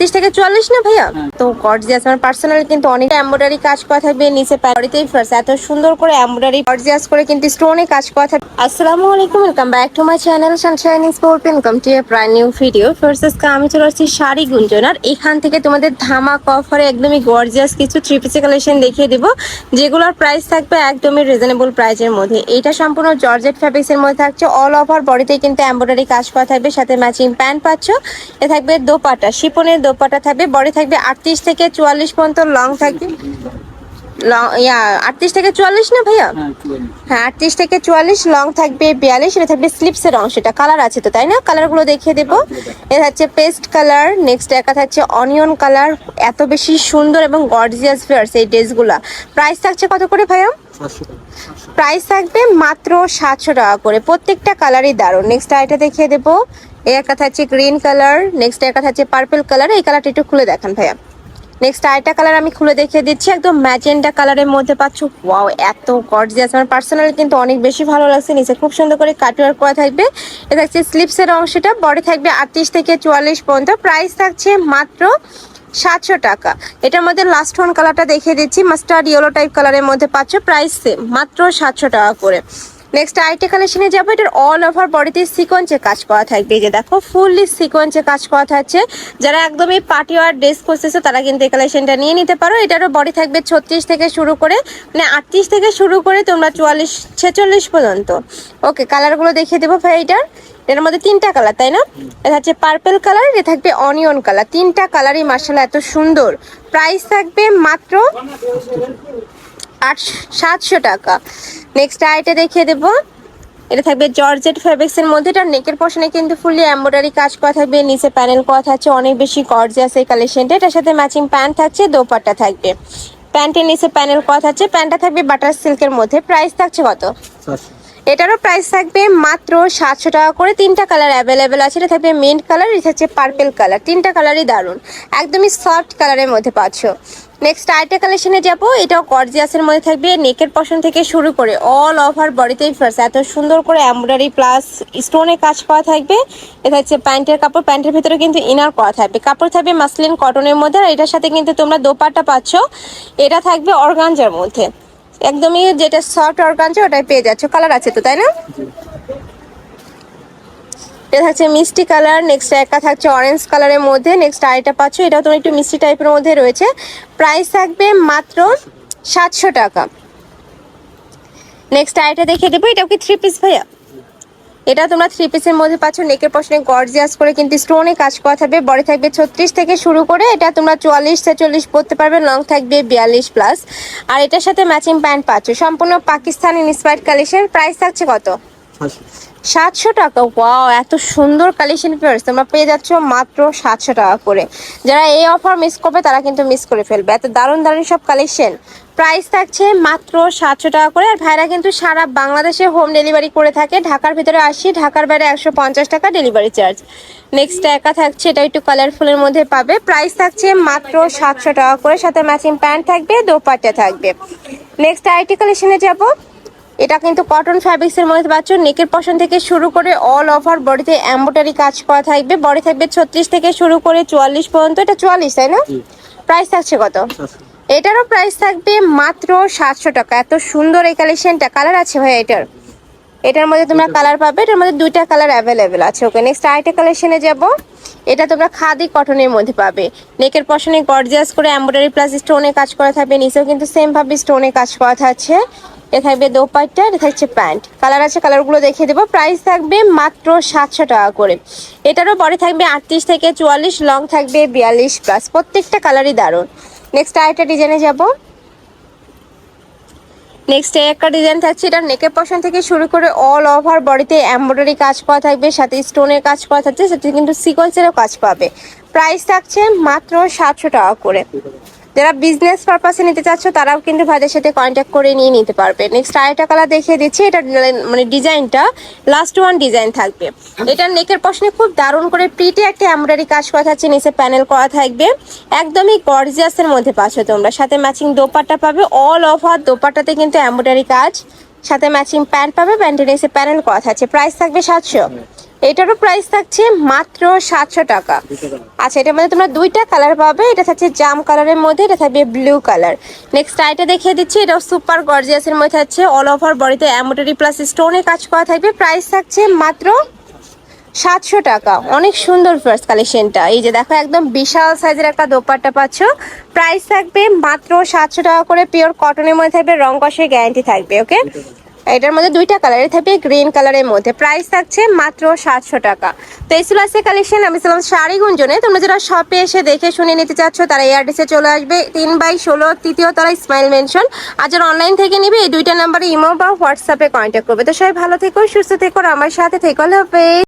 আটত্রিশ থেকে চুয়াল্লিশ না ভাইয়া? তো গর্জিয়াস আমার পার্সোনাল কিন্তু অনেক এমব্রয়ডারি কাজ করা থাকবে নিচে প্যারিতেই ফার্স্ট এত সুন্দর করে এমব্রয়ডারি গর্জিয়াস করে কিন্তু স্টোনে কাজ করা থাকবে আসসালামু আলাইকুম welcome back to my channel Sunshine Sport welcome to a প্রায় নিউ ভিডিও ফার্স্ট আজকে আমি চলে আসছি শাড়ি গুঞ্জন আর এখান থেকে তোমাদের ধামাক অফারে একদমই গর্জিয়াস কিছু থ্রি পিসের কালেকশন দেখিয়ে দেবো যেগুলোর প্রাইস থাকবে একদমই রিজনেবল প্রাইসের মধ্যে। এটা সম্পূর্ণ জর্জেট ফ্যাব্রিক্সের মধ্যে থাকছে অল ওভার বডিতে কিন্তু এমব্রয়ডারি কাজ করা থাকবে সাথে ম্যাচিং প্যান্ট পাচ্ছ। এ থাকবে দোপাটা শিপনের দোপাটা থাকবে বডি থাকবে আটত্রিশ থেকে চুয়াল্লিশ পর্যন্ত লং থাকবে। লং ইয়া আটত্রিশ থেকে চুয়াল্লিশ না ভাইয়া? হ্যাঁ আটত্রিশ থেকে চুয়াল্লিশ লং থাকবে বিয়াল্লিশ এটা থাকবে স্লিপসের অংশটা কালার আছে তো তাই না? কালারগুলো দেখিয়ে দেবো। এটা হচ্ছে পেস্ট কালার নেক্সট একা থাকছে অনিয়ন কালার এত বেশি সুন্দর এবং গর্জিয়াস ফেয়ার্স এই ড্রেসগুলা। প্রাইস থাকছে কত করে ভাইয়া? প্রাইস থাকবে মাত্র সাতশো টাকা করে প্রত্যেকটা কালারই দারুণ। নেক্সট আইটা দেখিয়ে দেবো। এই একটা থাকছে গ্রিন কালার নেক্সট একটা থাকছে পার্পল কালার এই কালারটা একটু খুলে দেখান ভাইয়া। নেক্সট আরেকটা কালার আমি খুলে দেখিয়ে দিচ্ছি, একদম ম্যাজেন্ডা কালারের মধ্যে পাচ্ছ। ওয়াও এত গর্জিয়াস আমার পার্সোনালি কিন্তু অনেক বেশি ভালো লাগছে, নিচে খুব সুন্দর করে কাটওয়ার করা থাকবে। এটা থাকছে স্লিপসের অংশটা বডি থাকবে আটত্রিশ থেকে চুয়াল্লিশ পর্যন্ত প্রাইস থাকছে মাত্র সাতশো টাকা। এটার মধ্যে লাস্ট ওয়ান কালারটা দেখিয়ে দিচ্ছি মাস্টার্ড ইয়েলো টাইপ কালারের মধ্যে পাচ্ছ প্রাইস সেম মাত্র সাতশো টাকা করে। নেক্সট আইটে কালেকশনে যাব। এটার অল ওভার বডিতে সিকোয়েন্সে কাজ করা থাকবে। যে দেখো ফুললি সিকোয়েন্সে কাজ করা থাকছে। যারা একদমই পার্টি ওয়ার ড্রেস করতেছে, তারা কিন্তু এই কালেকশনটা নিয়ে নিতে পারো। এটারও বডি থাকবে ছত্রিশ থেকে শুরু করে মানে আটত্রিশ থেকে শুরু করে তোমরা চুয়াল্লিশ, ছেচল্লিশ পর্যন্ত। ওকে কালারগুলো দেখিয়ে দেবো ভাই এটার। এটার মধ্যে তিনটা কালার তাই না? এটা হচ্ছে পার্পল কালার এটা থাকবে অনিয়ন কালার তিনটা কালারই মার্শাল এত সুন্দর। প্রাইস থাকবে মাত্র আট, সাতশো টাকা। নেক্সট আইটা দেখিয়ে দেবো। এটা থাকবে জর্জেট ফ্যাব্রিক্সের মধ্যে। এটা নেকের পশনে কিন্তু ফুললি এম্ব্রয়ডারি কাজ করা থাকবে, নিচে প্যানেল করা থাকছে, অনেক বেশি গর্জিয়াস এই কালেকশনটা এটার সাথে ম্যাচিং প্যান্ট থাকছে, দোপাট্টা থাকবে। প্যান্টের নিচে প্যানেল করা থাকছে। প্যান্টটা থাকবে বাটার সিল্কের মধ্যে। প্রাইস থাকছে কত? এটারও প্রাইস থাকবে মাত্র সাতশো টাকা করে। তিনটা কালার অ্যাভেলেবেল আছে। এটা থাকবে মিন্ট কালার এটা হচ্ছে পার্পেল কালার তিনটা কালারই দারুণ। একদমই সফট কালারের মধ্যে পাচ্ছ। নেক্সট আরেকটা কালেকশনে যাব। এটাও গর্জিয়াসের মধ্যে থাকবে। নেকের পশন থেকে শুরু করে অল ওভার বডিতেই ফার্স্ট এত সুন্দর করে এমব্রয়ডারি প্লাস স্টোনে কাজ করা থাকবে। এটা হচ্ছে প্যান্টের কাপড়। প্যান্টের ভিতরে কিন্তু ইনার করা থাকবে। কাপড় থাকবে মাসলিন কটনের মধ্যে। আর এটার সাথে কিন্তু তোমরা দোপাট্টা পাচ্ছ। এটা থাকবে অর্গানজার মধ্যে। একদমই যেটা সফট অর্গানজা ওটাই পেয়ে যাচ্ছ। কালার আছে তো তাই না? এটা থাকছে মিষ্টি কালার নেক্সট একটা থাকছে অরেঞ্জ কালারের মধ্যে নেক্সট আরেকটা পাচ্ছ এটাও তোমার একটু মিষ্টি টাইপের মধ্যে রয়েছে। প্রাইস থাকবে মাত্র সাতশো টাকা। নেক্সট আরেকটা দেখিয়ে দেবো এটাও কি থ্রি পিস ভাইয়া? এটা তোমরা থ্রি পিসের মধ্যে পাচ্ছ নেকের পশনে গর্জিয়াস করে কিন্তু স্টোনে কাজ করা থাকবে বডি থাকবে ছত্রিশ থেকে শুরু করে এটা তোমরা চুয়াল্লিশ ছেচল্লিশ পরতে পারবে লং থাকবে বিয়াল্লিশ প্লাস আর এটার সাথে ম্যাচিং প্যান্ট পাচ্ছ সম্পূর্ণ পাকিস্তানি ইন্সপায়ার্ড কালেকশন প্রাইস থাকছে কত? সাতশো। টাকা ওয়াও এত সুন্দর কালেকশন পেয়ার্স তোমরা পেয়ে যাচ্ছ মাত্র সাতশো টাকা করে। যারা এই অফার মিস করবে তারা কিন্তু মিস করে ফেলবে এত দারুণ দারুণ সব কালেকশন প্রাইস থাকছে মাত্র সাতশো টাকা করে। আর ভাইরা কিন্তু সারা বাংলাদেশে হোম ডেলিভারি করে থাকে। ঢাকার ভিতরে আসি ঢাকার বাইরে একশো পঞ্চাশ টাকা ডেলিভারি চার্জ নেক্সট একা থাকছে এটা একটু কালারফুলের মধ্যে পাবে। প্রাইস থাকছে মাত্র সাতশো টাকা করে সাথে ম্যাচিং প্যান্ট থাকবে দোপাট্টা থাকবে। নেক্সট আইটি কালেকশনে যাব। এটা কিন্তু কটন ফ্যাব্রিক্সের মধ্যে পাচ্ছ। নেকের পশন থেকে শুরু করে অল ওভার বডিতে এম্বোটারি কাজ করা থাকবে। বডি থাকবে ছত্রিশ থেকে শুরু করে চুয়াল্লিশ পর্যন্ত। এটা চুয়াল্লিশ তাই না? প্রাইস থাকছে কত? এটারও প্রাইস থাকবে মাত্র সাতশো টাকা। এত সুন্দর এই কালেকশনটা কালার আছে ভাই এটার? এটার মধ্যে তোমরা কালার পাবে এটার মধ্যে দুইটা কালার অ্যাভেলেবেল আছে। ওকে নেক্সট আরেকটা কালেকশনে যাব। এটা তোমরা খাদি কটনের মধ্যে পাবে। নেকের পশনে গর্জিয়াস করে এম্ব্রয়ডারি প্লাস স্টোনে কাজ করা থাকবে। নিচেও কিন্তু সেম ভাবে স্টোনে কাজ করা থাকছে। এ থাকবে দোপাট্টা এটা থাকছে প্যান্ট। কালার আছে কালারগুলো দেখিয়ে দেবো। প্রাইস থাকবে মাত্র সাতশো টাকা করে। এটারও বডি থাকবে আটত্রিশ থেকে চুয়াল্লিশ লং থাকবে বিয়াল্লিশ প্লাস প্রত্যেকটা কালারই দারুণ। নেক্সট আরেকটা ডিজাইনে যাব। নেক্সট একটা ডিজাইন থাকছে, এটা নেকের পশন থেকে শুরু করে অল ওভার বডিতে এমব্রয়ডারি কাজ করা থাকবে, সাথে স্টোনের কাজ করা থাকছে, সাথে কিন্তু সিকোয়েন্সেরও কাজ পাবে। প্রাইস থাকছে মাত্র সাতশো টাকা করে। যারা বিজনেস পারপাসে নিতে চাচ্ছ, তারাও কিন্তু ভাইদের সাথে কন্ট্যাক্ট করে নিয়ে নিতে পারবে। নেক্সট আরেকটা কালার দেখিয়ে দিচ্ছি। এটা মানে ডিজাইনটা লাস্ট ওয়ান ডিজাইন থাকবে। এটা নেকের পশনে খুব দারুণ করে প্রিটি একটা এমব্রয়ডারি কাজ করা থাকছে নিচে প্যানেল করা থাকবে। একদমই গর্জিয়াসের মধ্যে পাচ্ছ তোমরা। সাথে ম্যাচিং দোপাট্টা পাবে। অল ওভার দোপাট্টাতে কিন্তু এমব্রয়ডারি কাজ। সাথে ম্যাচিং প্যান্ট পাবে প্যান্টের নিচে প্যানেল করা থাকছে। প্রাইস থাকবে সাতশো। এটারও প্রাইস থাকছে মাত্র সাতশো টাকা। আচ্ছা এটার মধ্যে তোমরা দুইটা কালার পাবে। এটা থাকছে জাম কালারের মধ্যে, এটা থাকবে ব্লু কালার নেক্সট আইটা দেখিয়ে দিচ্ছি, এটাও সুপার গর্জিয়াসের মধ্যে থাকছে। অল ওভার বডিতে এমব্রয়ডারি প্লাস স্টোনে কাজ করা থাকবে। প্রাইস থাকছে মাত্র সাতশো টাকা। অনেক সুন্দর ফার্স্ট কালেকশনটা এই যে দেখো, একদম বিশাল সাইজের একটা দোপাট্টা পাচ্ছ। প্রাইস থাকবে মাত্র সাতশো টাকা করে। পিওর কটনের মধ্যে থাকবে, রং কষের গ্যারান্টি থাকবে ওকে এটার মধ্যে দুইটা কালারের থাকবে, গ্রিন কালারের মধ্যে। প্রাইস থাকছে মাত্র সাতশো টাকা। তো এই ছিল আজকে কালেকশন আমি ছিলাম শাড়ি গুঞ্জনে। তোমরা যারা শপে এসে দেখে শুনে নিতে চাচ্ছ, তারা এয়ারডিসে চলে আসবে। তিন বাই ষোলো, তৃতীয় তারা স্মাইল মেনশন আর যারা অনলাইন থেকে নিবে, এই দুইটা নাম্বারে ইমো বা হোয়াটসঅ্যাপে কন্ট্যাক্ট করবে। তো সবাই ভালো থেকো, সুস্থ থেকো আমার সাথে থেকো হবে